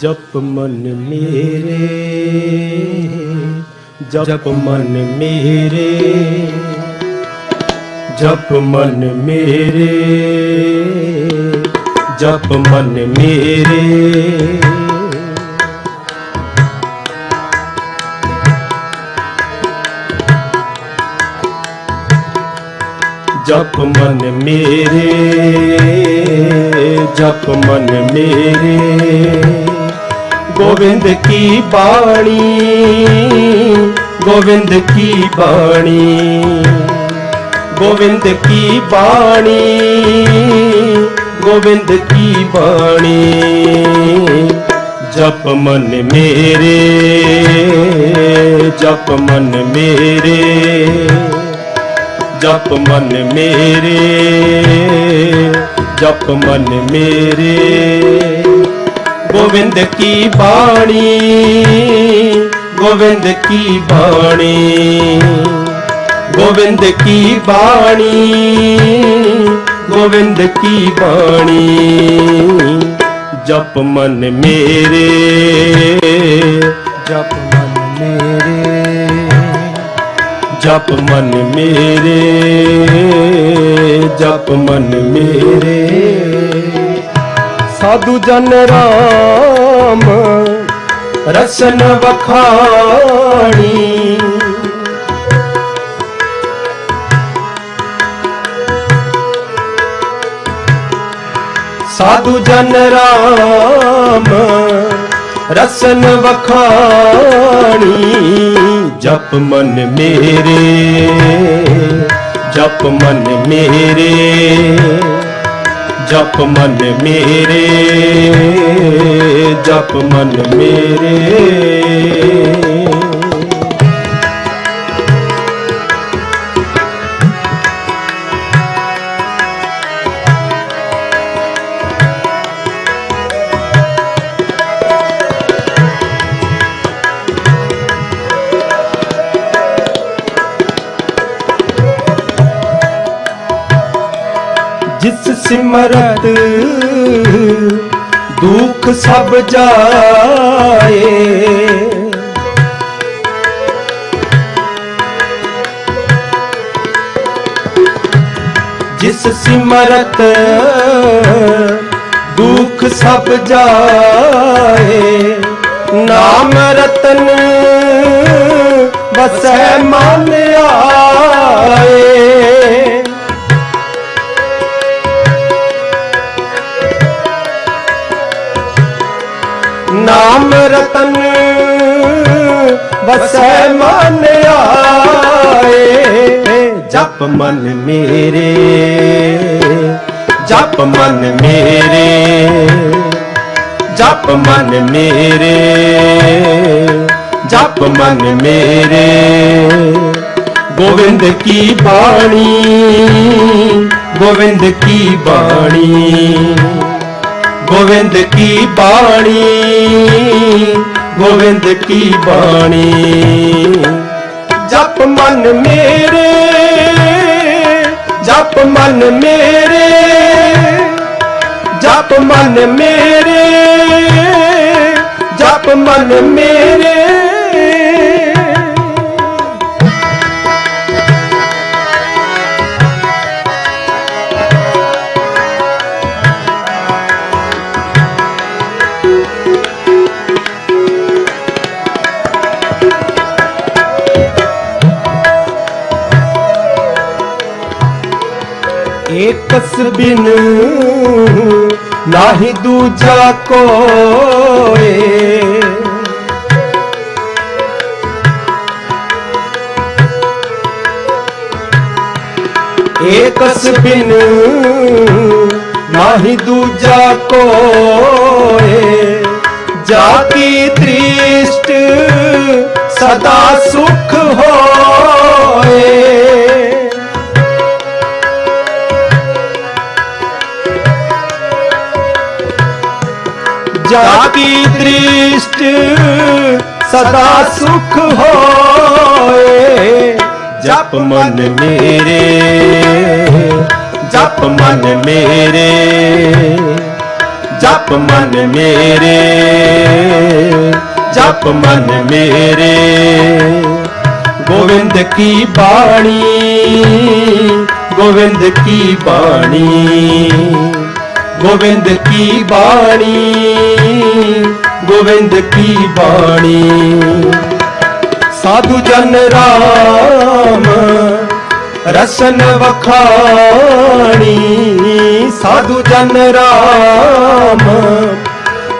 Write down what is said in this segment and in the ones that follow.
ਜਪ ਮਨ ਮੇਰੇ ਜਪ ਮਨ ਮੇਰੇ ਜਪ ਮਨ ਮੇਰੇ ਜਪ ਮਨ ਮੇਰੇ। ਜਪ ਮਨ ਮੇਰੇ ਜਪ ਮਨ ਮੇਰੇ। ਗੋਬਿੰਦ ਕੀ ਬਾਣੀ? ਗੋਬਿੰਦ ਕੀ ਬਾਣੀ? ਗੋਬਿੰਦ ਕੀ ਬਾਣੀ? ਗੋਬਿੰਦ ਕੀ ਬਾਣੀ? ਜਪ ਮਨ ਮੇਰੇ, ਜਪ ਮਨ ਮੇਰੇ, ਜਪ ਮਨ ਮੇਰੇ, ਜਪ ਮਨ ਮੇਰੇ। ਗੋਬਿੰਦ ਕੀ ਬਾਣੀ? ਗੋਬਿੰਦ ਕੀ ਬਾਣੀ? ਗੋਬਿੰਦ ਕੀ ਬਾਣੀ? ਗੋਬਿੰਦ ਕੀ ਬਾਣੀ? ਜਪ ਮਨ ਮੇਰੇ। ਜਪ ਮਨ ਮੇਰੇ। ਜਪ ਮਨ ਮੇਰੇ। ਜਪ ਮਨ ਮੇਰੇ। ਸਾਧੂ ਜਨ ਰਾਮ ਰਸਨ ਵਖਾਣੀ। ਸਾਧੂ ਜਨ ਰਾਮ ਰਸਨ ਵਖਾਣੀ। ਜਪ ਮਨ ਮੇਰੇ, ਜਪ ਮਨ ਮੇਰੇ। ਜਪ ਮਨ ਮੇਰੇ ਜਪ ਮਨ ਮੇਰੇ। ਸਿਮਰਤ ਦੁੱਖ ਸਭ ਜਾਏ। ਜਿਸ ਸਿਮਰਤ ਦੁੱਖ ਸਭ ਜਾਏ। ਨਾਮ ਰਤਨ ਵਸੈ ਮਨ ਆਏ ਮਨ ਮੇਰੇ, ਜਪ ਮਨ ਮੇਰੇ, ਜਪ ਮਨ ਮੇਰੇ, ਜਪ ਮਨ ਮੇਰੇ। ਗੋਬਿੰਦ ਕੀ ਬਾਣੀ ਗੋਬਿੰਦ ਕੀ ਬਾਣੀ ਗੋਬਿੰਦ ਕੀ ਬਾਣੀ ਗੋਬਿੰਦ ਕੀ ਬਾਣੀ। ਜਪ ਮਨ ਮੇਰੇ ਜਪ ਮਨ ਮੇਰੇ ਜਪ ਮਨ ਮੇਰੇ ਜਪ ਮਨ ਮੇਰੇ। ਏਕਸ ਬਿਨ ਨਾਹੀ ਦੂਜਾ ਕੋਏ। ਏਕਸ ਬਿਨ ਨਾਹੀ ਦੂਜਾ ਕੋਏ। ਜਾ ਕੀ ਦ੍ਰਿਸ਼ਟ ਸਦਾ ਸੁਖ ਜਾਤੀ ਦ੍ਰਿਸ਼ਟ ਸਦਾ ਸੁਖ ਹੋਏ। ਜਪ ਮਨ ਮੇਰੇ ਜਪ ਮਨ ਮੇਰੇ ਜਪ ਮਨ ਮੇਰੇ ਜਪ ਮਨ ਮੇਰੇ। ਗੋਵਿੰਦ ਕੀ ਬਾਣੀ ਗੋਵਿੰਦ ਕੀ ਬਾਣੀ। ਗੋਬਿੰਦ ਕੀ ਬਾਣੀ? ਗੋਵਿੰਦ ਕੀ ਬਾਣੀ? ਸਾਧੂ ਜਨ ਰਾਮ, ਰਸਨ ਵਖਾਣੀ। ਸਾਧੂ ਜਨ ਰਾਮ,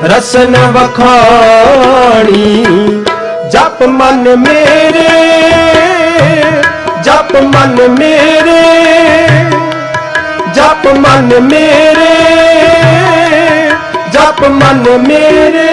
ਰਸਨ ਵਖਾਣੀ। ਜਪ ਮਨ ਮੇਰੇ, ਜਪ ਮਨ ਮੇਰੇ। ਜਪ ਮਨ ਮੇਰੇ ਜਪ ਮਨ ਮੇਰੇ।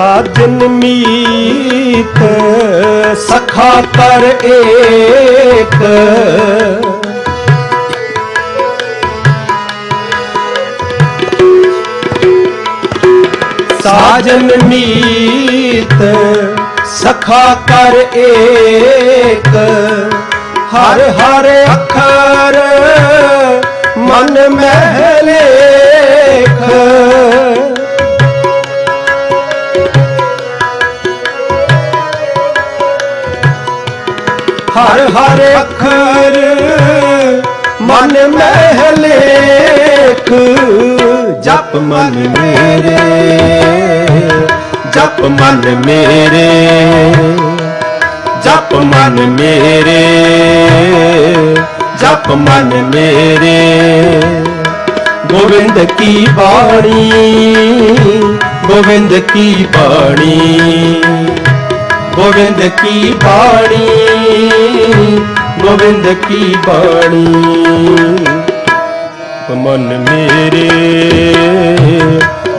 ਸਾਜਨ ਮੀਤ, ਸਖਾ ਕਰ ਏਕ। ਸਾਜਨ ਮੀਤ, ਸਖਾ ਕਰ ਏਕ। ਹਰ ਹਰ ਅੱਖਰ ਮਨ ਮਹਿ ਲੇਖ ਹਰ ਹਰ ਅੱਖਰ ਮਨ ਮਹਿ ਲੇਖ ਜਪ ਮਨ ਮੇਰੇ, ਜਪ ਮਨ ਮੇਰੇ, ਜਪ ਮਨ ਮੇਰੇ, ਜਪ ਮਨ ਮੇਰੇ। ਗੋਬਿੰਦ ਕੀ ਬਾਣੀ, ਗੋਬਿੰਦ ਕੀ ਬਾਣੀ, ਗੋਬਿੰਦ ਕੀ ਬਾਣੀ। ਗੋਬਿੰਦ ਕੀ ਬਾਣੀ? ਮਨ ਮੇਰੇ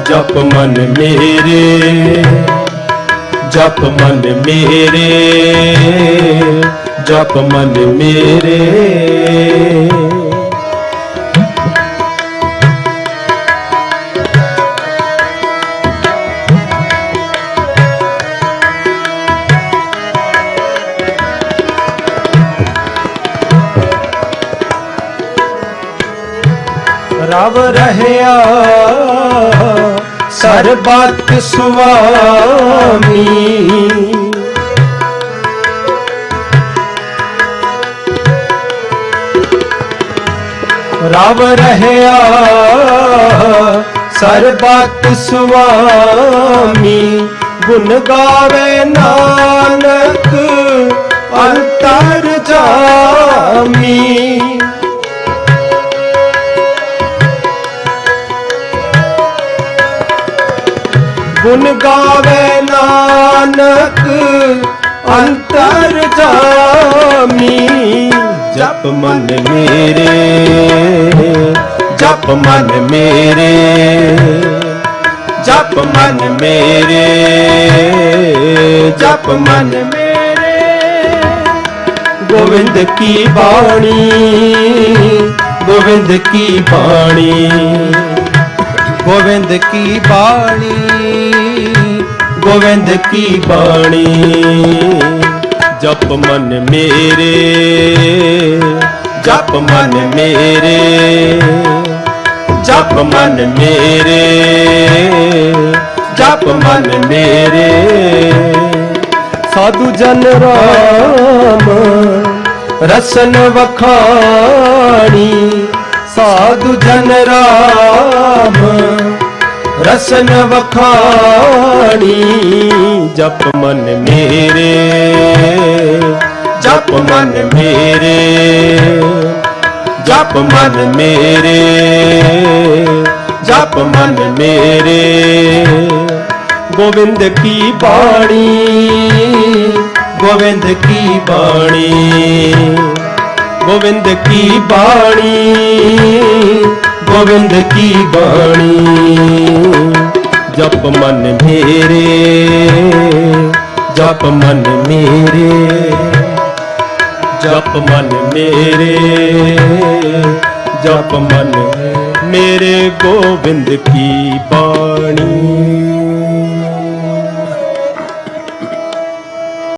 ਜਪ ਮਨ ਮੇਰੇ ਜਪ ਮਨ ਮੇਰੇ ਜਪ ਮਨ ਮੇਰੇ। ਰਵ ਰਹਿਆ ਸਰਬਤ ਸੁਆਮੀ। ਰਵ ਰਹਿਆ ਸਰਬਤ ਸੁਆਮੀ। ਗੁਣ ਗਾਵੇ ਨਾਨਕ ਅੰਤਰ ਜਾਮੀ। ਗੁਣ ਗਾਵੇ ਨਾਨਕ, ਅੰਤਰ ਜਾਮੀ। ਜਪ ਮਨ ਮੇਰੇ, ਜਪ ਮਨ ਮੇਰੇ, ਜਪ ਮਨ ਮੇਰੇ, ਜਪ ਮਨ ਮੇਰੇ। ਗੋਵਿੰਦ ਕੀ ਬਾਣੀ, ਗੋਵਿੰਦ ਕੀ ਬਾਣੀ। ਗੋਵਿੰਦ ਕੀ ਬਾਣੀ? ਗੋਵਿੰਦ ਕੀ ਬਾਣੀ? ਜਪ ਮਨ ਮੇਰੇ, ਜਪ ਮਨ ਮੇਰੇ, ਜਪ ਮਨ ਮੇਰੇ, ਜਪ ਮਨ ਮੇਰੇ। ਸਾਧੂ ਜਨ ਰਾਮ, ਰਸਨ ਵਖਾਣੀ। ਸਾਧੂ ਜਨ ਰਾਮ, ਰਸਨ ਵਖਾਣੀ, ਜਪ ਮਨ ਮੇਰੇ, ਜਪ ਮਨ ਮੇਰੇ, ਜਪ ਮਨ ਮੇਰੇ, ਜਪ ਮਨ ਮੇਰੇ। ਗੋਬਿੰਦ ਕੀ ਬਾਣੀ, ਗੋਬਿੰਦ ਕੀ ਬਾਣੀ। ਗੋਬਿੰਦ ਕੀ ਬਾਣੀ? ਗੋਬਿੰਦ ਕੀ ਬਾਣੀ? ਜਪ ਮਨ ਮੇਰੇ, ਜਪ ਮਨ ਮੇਰੇ, ਜਪ ਮਨ ਮੇਰੇ, ਜਪ ਮਨ ਮੇਰੇ ਗੋਬਿੰਦ ਕੀ ਬਾਣੀ?